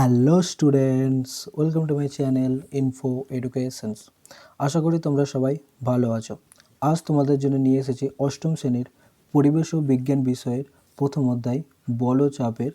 Hello students, welcome to my channel info educations আশা করি তোমরা সবাই ভালো আছো। আজ তোমাদের জন্য নিয়ে এসেছি অষ্টম শ্রেণির পরিবেশ ও বিজ্ঞান বিষয়ের প্রথম অধ্যায়, বল চাপের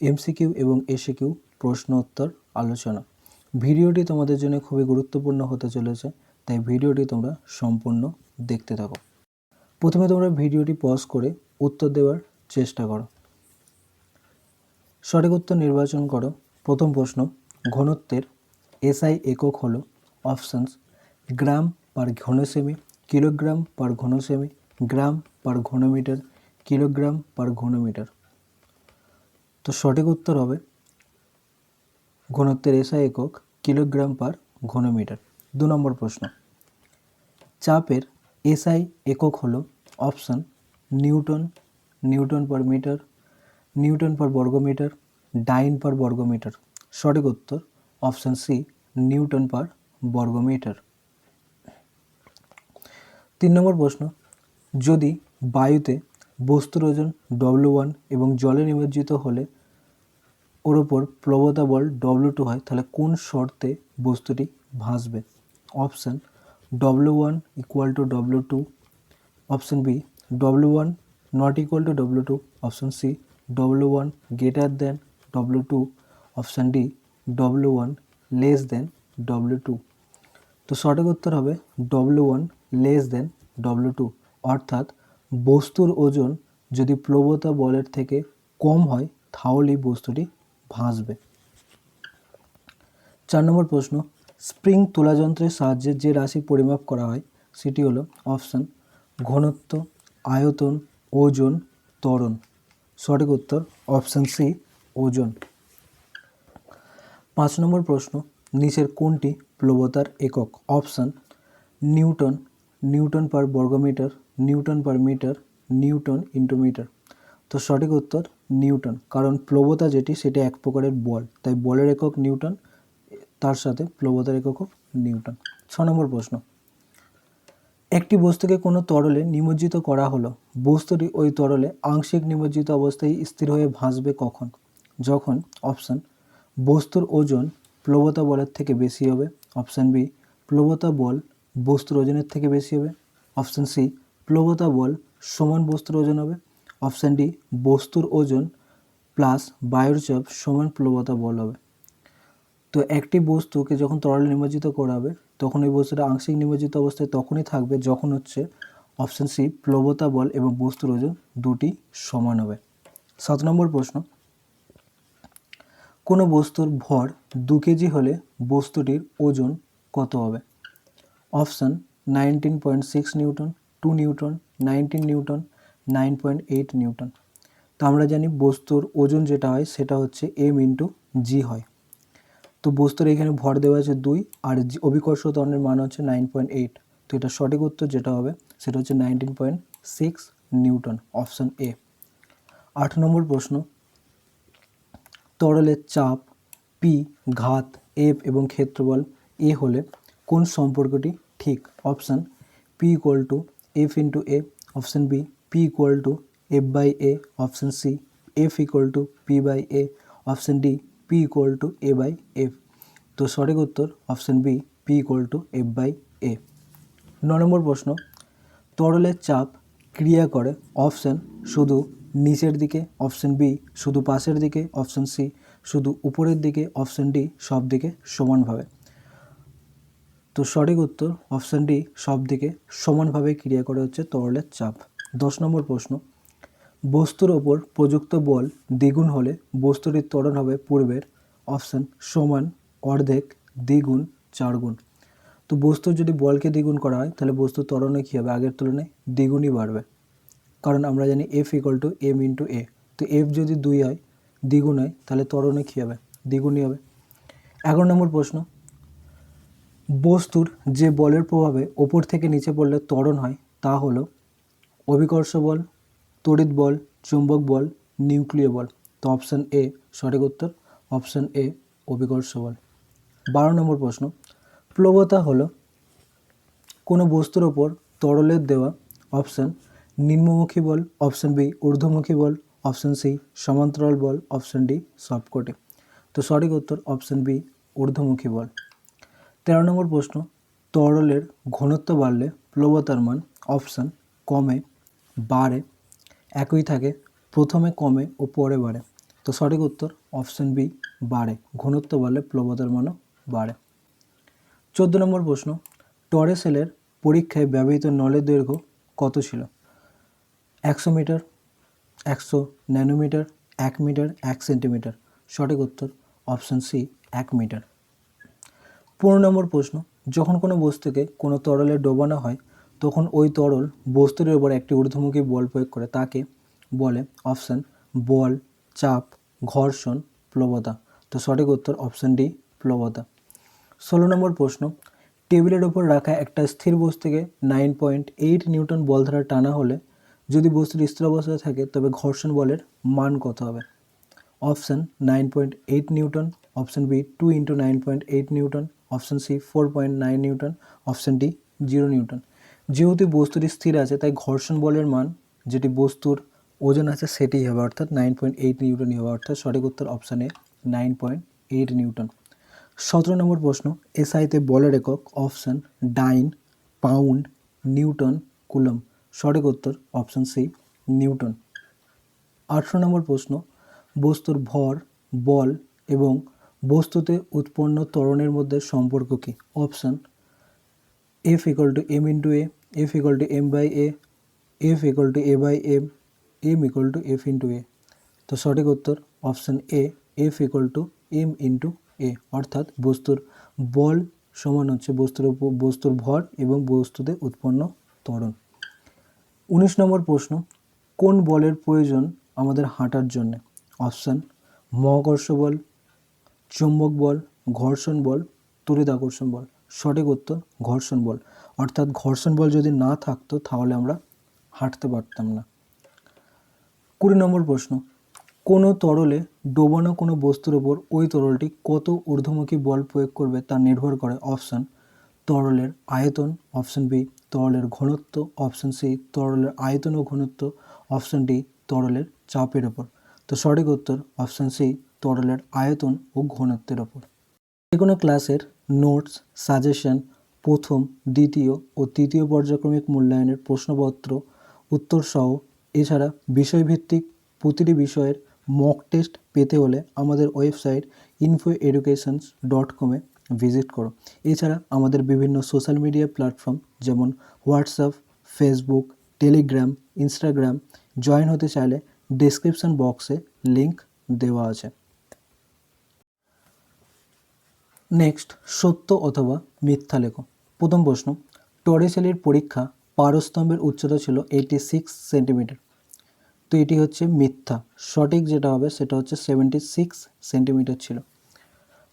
এমসিকিউ এবং এসিকিউ প্রশ্ন উত্তর আলোচনা। ভিডিওটি তোমাদের জন্য খুবই গুরুত্বপূর্ণ হতে চলেছে, তাই ভিডিওটি তোমরা সম্পূর্ণ দেখতে থাকো। প্রথমে তোমরা ভিডিওটি পজ করে উত্তর দেওয়ার চেষ্টা করো। সঠিক উত্তর নির্বাচন করো। প্রথম প্রশ্ন, ঘনত্বের এসআই একক হলো অপশানস গ্রাম পার ঘনসেমি, কিলোগ্রাম পার ঘনসেমি, গ্রাম পার ঘনমিটার, কিলোগ্রাম পার ঘনমিটার। তো সঠিক উত্তর হবে ঘনত্বের এসআই একক কিলোগ্রাম পার ঘনমিটার। দু নম্বর প্রশ্ন, চাপের এসআই একক হলো option newton newton per metre, newton per বর্গমিটার ডাইন পার বর্গমিটার। সঠিক উত্তর, অপশান সি, নিউটন পার বর্গমিটার। তিন নম্বর প্রশ্ন, যদি বায়ুতে বস্তুর ওজন ডব্লু ওয়ান এবং জলে নিমজ্জিত হলে ওর ওপর প্রবতা বল ডব্লু টু হয়, তাহলে কোন শর্তে বস্তুটি ভাসবে? Option W one equal to W two option B W one not equal to W two option C W one greater than W2 option D W one less than W two তো সঠিক উত্তর হবে W one less than W two অর্থাৎ বস্তুর ওজন যদি প্রবতা বলের থেকে কম হয়, তাহলেই বস্তুটি ভাসবে। চার নম্বর প্রশ্ন, স্প্রিং তুলাযন্ত্রের সাহায্যে যে রাশি পরিমাপ করা হয়, সেটি হলো অপশান ঘনত্ব, আয়তন, ওজন, ত্বরণ। সঠিক উত্তর অপশান সি ওজন। পাঁচ নম্বর প্রশ্ন, নিচের কোনটি প্লবতার একক? অপশান, নিউটন নিউটন পার বর্গমিটার, newton per metre, newton into metre তো সঠিক উত্তর, নিউটন। কারণ প্লবতা যেটি, সেটি এক প্রকারের বল। তাই বলের একক নিউটন, তার সাথে প্লবতার এককও নিউটন। ছ নম্বর প্রশ্ন, একটি বস্তুকে কোনো তরলে নিমজ্জিত করা হলো। বস্তুটি ওই তরলে আংশিক নিমজ্জিত অবস্থায় স্থির হয়ে ভাসবে কখন? যখন অপশান বস্তুর ওজন প্লবতা বলের থেকে বেশি হবে, অপশান বি প্লবতা বল বস্তুর ওজনের থেকে বেশি হবে, অপশান সি প্লবতা বল সমান বস্তুর ওজন হবে, অপশান ডি বস্তুর ওজন প্লাস বায়ুর চাপ সমান প্লবতা বল হবে। তো একটি বস্তুকে যখন তরলে নিমজ্জিত করা হবে, তখন ওই বস্তুটা আংশিক নিমজ্জিত অবস্থায় তখনই থাকবে যখন হচ্ছে অপশান সি প্লবতা বল এবং বস্তুর ওজন দুটি সমান হবে। সাত নম্বর প্রশ্ন কোনো বস্তুর ভর দু কেজি হলে বস্তুটির ওজন কত হবে? Option nineteen point six newton, two newton, nineteen newton, nine point eight newton. তো আমরা জানি বস্তুর ওজন যেটা হয় সেটা হচ্ছে এম ইন্টু জি হয়। তো বস্তুর এখানে ভর দেওয়া আছে দুই, আর অভিকর্ষ ত্বরণের মান হচ্ছে নাইন পয়েন্ট এইট। তো এটা সঠিক উত্তর যেটা হবে সেটা হচ্ছে nineteen point six newton, option A. আট নম্বর প্রশ্ন তরলের চাপ, পি, ঘাত, এফ এবং ক্ষেত্রবল এ হলে কোন সম্পর্কটি ঠিক? Option P equal to F into A option B P equal to F by A option C F equal to P by A option D P equal to A by F তো সঠিক উত্তর option B P equal to F by A ন নম্বর প্রশ্ন, তরলের চাপ ক্রিয়া করে, অপশান শুধু নিচের দিকে অপশান বি শুধু পাশের দিকে অপশান সি শুধু উপরের দিকে অপশান ডি সব দিকে সমানভাবে। তো সঠিক উত্তর অপশান ডি সব দিকে সমানভাবে ক্রিয়া করে হচ্ছে তরলের চাপ। দশ নম্বর প্রশ্ন, বস্তুর ওপর প্রযুক্ত বল দ্বিগুণ হলে বস্তুটির ত্বরণ হবে পূর্বের অপশান সমান, অর্ধেক, দ্বিগুণ, চারগুণ। তো বস্তুর যদি বলকে দ্বিগুণ করা হয়, তাহলে বস্তুর ত্বরণে কী হবে? আগের তুলনায় দ্বিগুণই বাড়বে। কারণ আমরা জানি F equal to M into A তো এফ যদি দুই হয়, দ্বিগুণ হয়, তাহলে ত্বরণে কী হবে? দ্বিগুণই হবে। এগারো নম্বর প্রশ্ন। বস্তুর যে বলের প্রভাবে ওপর থেকে নিচে পড়লে ত্বরণ হয়, তা হলো অভিকর্ষ বল, তড়িৎ বল, চুম্বক বল, নিউক্লিয় বল। তো অপশান এ সঠিক উত্তর। অপশান এ অভিকর্ষ বল। বারো নম্বর প্রশ্ন। প্লবতা হলো কোনো বস্তুর ওপর তরলের দেওয়া। অপশান নিম্নমুখী বল অপশান বি ঊর্ধ্বমুখী বল অপশান সি সমান্তরাল বল অপশান ডি সবকটি। তো সঠিক উত্তর অপশান বি ঊর্ধ্বমুখী বল। তেরো নম্বর প্রশ্ন, তরলের ঘনত্ব বাড়লে প্লবতার মান অপশান কমে, বাড়ে। একই থাকে, প্রথমে কমে ও পরে বাড়ে। তো সঠিক উত্তর অপশান বি বাড়ে। ঘনত্ব বাড়লে প্লবতার মানও বাড়ে। চোদ্দ নম্বর প্রশ্ন, টরেসেলের পরীক্ষায় ব্যবহৃত নলের দৈর্ঘ্য কত ছিল? একশো মিটার, একশো ন্যানোমিটার, এক মিটার, এক সেন্টিমিটার। সঠিক উত্তর, অপশান সি, এক মিটার। পনেরো নম্বর প্রশ্ন, যখন কোনো বস্তুকে কোনো তরলে ডোবানো হয়, তখন ওই তরল বস্তুর উপর একটি ঊর্ধ্বমুখী বল প্রয়োগ করে। তাকে বলে অপশান বল, চাপ, ঘর্ষণ, প্লবতা। তো সঠিক উত্তর, অপশান ডি, প্লবতা। ষোলো নম্বর প্রশ্ন, টেবিলের ওপর রাখা একটা স্থির বস্তুকে নাইন পয়েন্ট এইট নিউটন বল দ্বারা টানা হলে যদি বস্তুর স্থির অবস্থায় থাকে, তবে ঘর্ষণ বলের মান কত হবে? Option nine point eight newton, option B two into nine point eight newton, option C four point nine newton, option D zero newton. যেহেতু বস্তুটি স্থির আছে, তাই ঘর্ষণ বলের মান যেটি বস্তুর ওজন আছে, সেটিই হবে, অর্থাৎ নাইন পয়েন্ট এইট নিউটনই হবে, অর্থাৎ সঠিক উত্তর option nine point eight newton. সতেরো নম্বর প্রশ্ন এসআইতে বলের একক option dyne, pound, newton coulomb সঠিক উত্তর অপশান সি নিউটন। আঠেরো নম্বর প্রশ্ন, বস্তুর ভর, বল এবং বস্তুতে উৎপন্ন ত্বরণের মধ্যে সম্পর্ক কী? Option F equal to M into A F equal to M by A F equal to A by M M equal to F into A তো সঠিক উত্তর option A F equal to M into A অর্থাৎ বস্তুর বল সমান হচ্ছে বস্তুর উপর বস্তুর ভর এবং বস্তুতে উৎপন্ন ত্বরণ। উনিশ নম্বর প্রশ্ন, কোন বলের প্রয়োজন আমাদের হাঁটার জন্য? অপশান, মহাকর্ষ বল, চুম্বক বল, ঘর্ষণ বল তড়িৎ আকর্ষণ বল। সঠিক উত্তর, ঘর্ষণ বল। অর্থাৎ ঘর্ষণ বল যদি না থাকতো তাহলে আমরা হাঁটতে পারতাম না। কুড়ি নম্বর প্রশ্ন, কোনো তরলে ডোবানো কোনো বস্তুর ওপর ওই তরলটি কত ঊর্ধ্বমুখী বল প্রয়োগ করবে তা নির্ভর করে। অপশান তরলের আয়তন অপশান বি তরলের ঘনত্ব অপশান সি তরলের আয়তন ও ঘনত্ব অপশান ডি তরলের চাপের ওপর। তো সঠিক উত্তর অপশান সি তরলের আয়তন ও ঘনত্বের ওপর। যে কোনো ক্লাসের নোটস সাজেশন প্রথম, দ্বিতীয় ও তৃতীয় পর্যায়ক্রমিক মূল্যায়নের প্রশ্নপত্র, উত্তরসহ এছাড়া বিষয়ভিত্তিক প্রতিটি বিষয়ের মক টেস্ট পেতে হলে আমাদের ওয়েবসাইট ইনফো এডুকেশনস ডট কমে ভিজিট করো। এছাড়া আমাদের বিভিন্ন সোশ্যাল মিডিয়া প্ল্যাটফর্ম যেমন WhatsApp, Facebook, Telegram, Instagram, join হতে চাইলে ডেসক্রিপশন বক্সে লিংক দেওয়া আছে। নেক্সট সত্য অথবা মিথ্যা লেখো। প্রথম প্রশ্ন, টরেসেলের পরীক্ষা পারস্তম্ভের উচ্চতা ছিল এইটি সিক্স সেন্টিমিটার তো এটি হচ্ছে মিথ্যা। সঠিক যেটা হবে সেটা হচ্ছে সেভেন্টি সিক্স সেন্টিমিটার ছিল।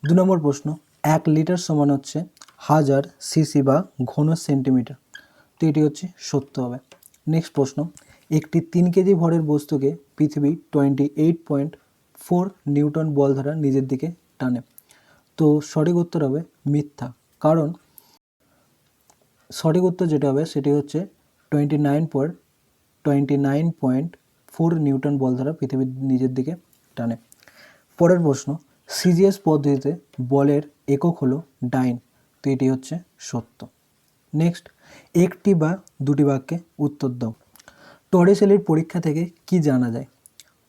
দু নম্বর প্রশ্ন এক লিটার সমান হচ্ছে হাজার সিসি বা ঘন সেন্টিমিটার। তো এটি হচ্ছে সত্য হবে। নেক্সট প্রশ্ন, একটি তিন কেজি ভরের বস্তুকে পৃথিবী twenty eight point four newton বল দ্বারা নিজের দিকে টানে। তো সঠিক উত্তর হবে মিথ্যা। কারণ সঠিক উত্তর যেটা হবে সেটি হচ্ছে twenty nine point twenty nine point four newton বল দ্বারা পৃথিবীর নিজের দিকে টানে। পরের প্রশ্ন সিজিএস পদ্ধতিতে বলের একক হলো ডাইন, তো এটি হচ্ছে সত্য। নেক্সট একটি বা দুটি বাক্যে উত্তর দাও। টরেসেলের পরীক্ষা থেকে কি জানা যায়?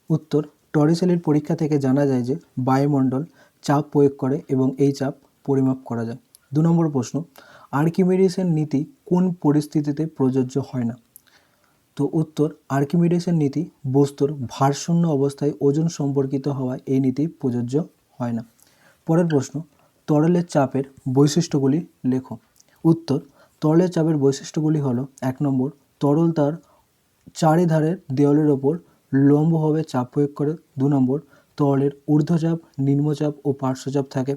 উত্তর টরেসেলের পরীক্ষা থেকে জানা যায় যে বায়ুমণ্ডল চাপ প্রয়োগ করে এবং এই চাপ পরিমাপ করা যায়। দু নম্বর প্রশ্ন, আর্কিমিডিসের নীতি কোন পরিস্থিতিতে প্রযোজ্য হয় না? তো উত্তর, আর্কিমিডিসের নীতি বস্তুর ভারশূন্য অবস্থায় ওজন সম্পর্কিত হওয়ায় এই নীতি প্রযোজ্য হয় না। পরের প্রশ্ন তরলের চাপের বৈশিষ্ট্যগুলি লেখো। উত্তর, তরলের চাপের বৈশিষ্ট্যগুলি হলো, এক নম্বর, তরল তার চারিধারের দেওয়ালের ওপর লম্বভাবে চাপ প্রয়োগ করে। দু নম্বর, তরলের ঊর্ধ্বচাপ, নিম্নচাপ ও পার্শ্বচাপ থাকে।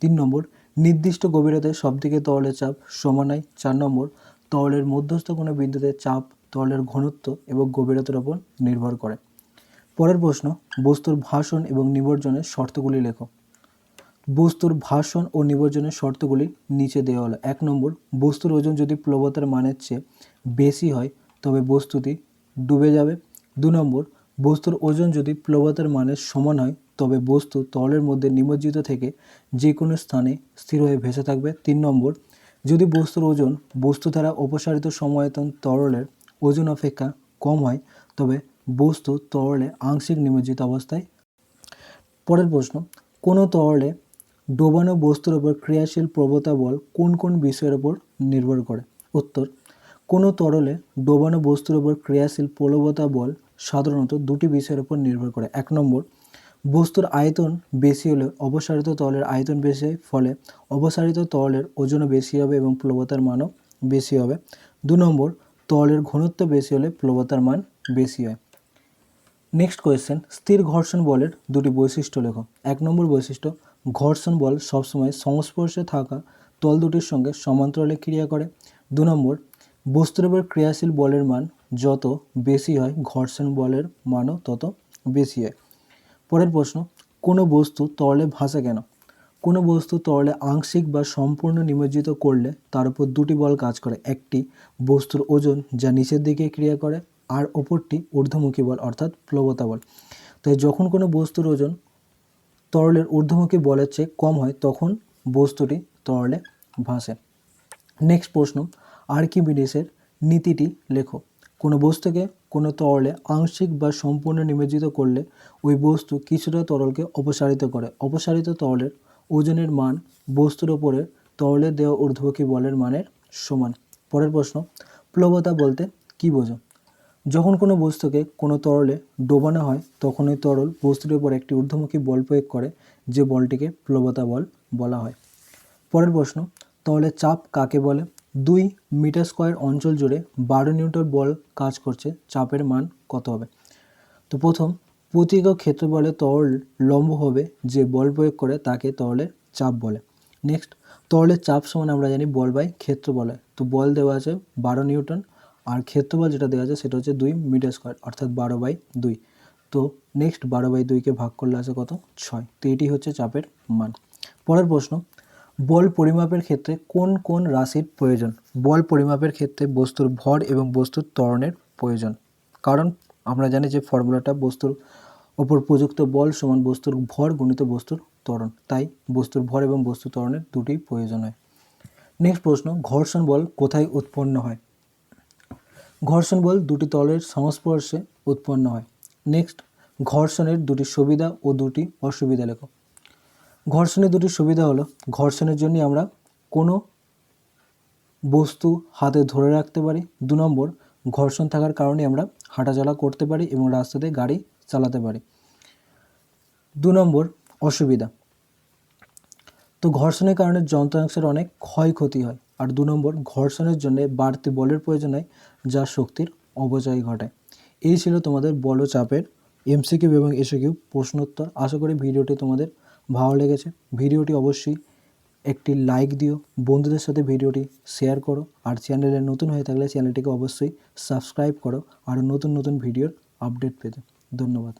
তিন নম্বর, নির্দিষ্ট গভীরতায় সবদিকে তরলের চাপ সমান হয়। চার নম্বর, তরলের মধ্যস্থ কোনো বিন্দুতে চাপ তরলের ঘনত্ব এবং গভীরতার ওপর নির্ভর করে। পরের প্রশ্ন, বস্তুর ভাষণ এবং নিবর্জনের শর্তগুলি লেখো। বস্তুর ভাষণ ও নিবর্জনের শর্তগুলি নিচে দেওয়া হলো। এক নম্বর, বস্তুর ওজন যদি প্লবতার মানের চেয়ে বেশি হয়, তবে বস্তুটি ডুবে যাবে। দু নম্বর, বস্তুর ওজন যদি প্লবতার মানের সমান হয়, তবে বস্তু তরলের মধ্যে নিমজ্জিত থেকে যে কোনো স্থানে স্থির হয়ে ভেসে থাকবে। তিন নম্বর, যদি বস্তুর ওজন বস্তু দ্বারা অপসারিত সময়তন তরলের ওজন অপেক্ষা কম হয়, তবে বস্তু তরলে আংশিক নিমজ্জিত অবস্থায়। পরের প্রশ্ন, কোনো তরলে ডোবানো বস্তুর ওপর ক্রিয়াশীল প্রবতা বল কোন কোন বিষয়ের ওপর নির্ভর করে? উত্তর, কোনো তরলে ডোবানো বস্তুর ওপর ক্রিয়াশীল প্রবলতা বল সাধারণত দুটি বিষয়ের উপর নির্ভর করে। এক নম্বর, বস্তুর আয়তন বেশি হলে অপসারিত তরলের আয়তন বেশি হয়, ফলে অপসারিত তরলের ওজনও বেশি হবে এবং প্লবতার মানও বেশি হবে। দু নম্বর, তরলের ঘনত্ব বেশি হলে প্লবতার মান বেশি হয়। নেক্সট কোয়েশ্চেন স্থির ঘর্ষণ বলের দুটি বৈশিষ্ট্য লেখো। এক নম্বর বৈশিষ্ট্য ঘর্ষণ বল সবসময় সংস্পর্শে থাকা তল দুটির সঙ্গে সমান্তরালে ক্রিয়া করে। দু নম্বর, বস্তুর উপর ক্রিয়াশীল বলের মান যত বেশি হয়, ঘর্ষণ বলের মানও তত বেশি হয়। পরের প্রশ্ন, কোনো বস্তু তরলে ভাসে কেন? কোনো বস্তু তরলে আংশিক বা সম্পূর্ণ নিমজ্জিত করলে তার উপর দুটি বল কাজ করে, একটি বস্তুর ওজন যা নিচের দিকে ক্রিয়া করে, আর অপরটি ঊর্ধ্বমুখী বল অর্থাৎ প্লবতা বল। তাই যখন কোনো বস্তুর ওজন তরলের ঊর্ধ্বমুখী বলের চেয়ে কম হয়, তখন বস্তুটি তরলে ভাসে। নেক্সট প্রশ্ন, আর্কিমিডিসের নীতিটি লেখো। কোনো বস্তুকে কোনো তরলে আংশিক বা সম্পূর্ণ নিমজ্জিত করলে ওই বস্তু কিছুটা তরলকে অপসারিত করে। অপসারিত তরলের ওজনের মান বস্তুর ওপরে তরলে দেওয়া ঊর্ধ্বমুখী বলের মানের সমান। পরের প্রশ্ন, প্লবতা বলতে কী বোঝো? যখন কোনো বস্তুকে কোনো তরলে ডোবানো হয়, তখন ওই তরল বস্তুর উপর একটি ঊর্ধ্বমুখী বল প্রয়োগ করে, যে বলটিকে প্লবতা বল বলা হয়। পরের প্রশ্ন, তরলের চাপ কাকে বলে? দুই মিটার স্কোয়ার অঞ্চল জুড়ে বারো নিউটন বল কাজ করছে, চাপের মান কত হবে? তো প্রথম প্রতি একক ক্ষেত্র বলে তরল লম্ব হবে যে বল প্রয়োগ করে তাকে তরলের চাপ বলে। নেক্সট, তরলের চাপ সমান আমরা জানি বল বাই ক্ষেত্র বলে তো বল দেওয়া আছে বারো নিউটন আর ক্ষেত্রবল যেটা দেওয়া আছে সেটা হচ্ছে দুই মিটার স্কোয়ার, অর্থাৎ বারো বাই দুই। তো নেক্সট বারো বাই দুইকে ভাগ করলে আছে কত? ছয়। তো এটি হচ্ছে চাপের মান। পরের প্রশ্ন, বল পরিমাপের ক্ষেত্রে কোন কোন রাশির প্রয়োজন? বল পরিমাপের ক্ষেত্রে বস্তুর ভর এবং বস্তুর ত্বরণের প্রয়োজন। কারণ আমরা জানি যে ফর্মুলাটা বস্তুর ওপর প্রযুক্ত বল সমান বস্তুর ভর গুণিত বস্তুর ত্বরণ। তাই বস্তুর ভর এবং বস্তুর ত্বরণের দুটি প্রয়োজন হয়। নেক্সট প্রশ্ন, ঘর্ষণ বল কোথায় উৎপন্ন হয়? ঘর্ষণ বল দুটি তলের সংস্পর্শে উৎপন্ন হয়। নেক্সট ঘর্ষণের দুটি সুবিধা ও দুটি অসুবিধা লেখো। ঘর্ষণের দুটি সুবিধা হলো, ঘর্ষণের জন্য আমরা কোনো বস্তু হাতে ধরে রাখতে পারি। দু নম্বর, ঘর্ষণ থাকার কারণে আমরা হাঁটাচলা করতে পারি এবং রাস্তাতে গাড়ি চালাতে পারি। দু নম্বর, অসুবিধা। তো ঘর্ষণের কারণে যন্ত্রাংশের অনেক ক্ষয়ক্ষতি হয়। আর দু নম্বর, ঘর্ষণের জন্য বাড়তি বলের প্রয়োজন হয়, যা শক্তির অপচয় ঘটায়। এই ছিল তোমাদের বল চাপের এমসিকিউ এবং এসিকিউ প্রশ্নোত্তর। আশা করি ভিডিওটি তোমাদের ভালো লেগেছে। ভিডিওটি অবশ্যই একটি লাইক দিও, বন্ধুদের সাথে ভিডিওটি শেয়ার করো, আর চ্যানেলে নতুন হয়ে থাকলে চ্যানেলটিকে অবশ্যই সাবস্ক্রাইব করো আর নতুন নতুন ভিডিওর আপডেট পেতে। ধন্যবাদ।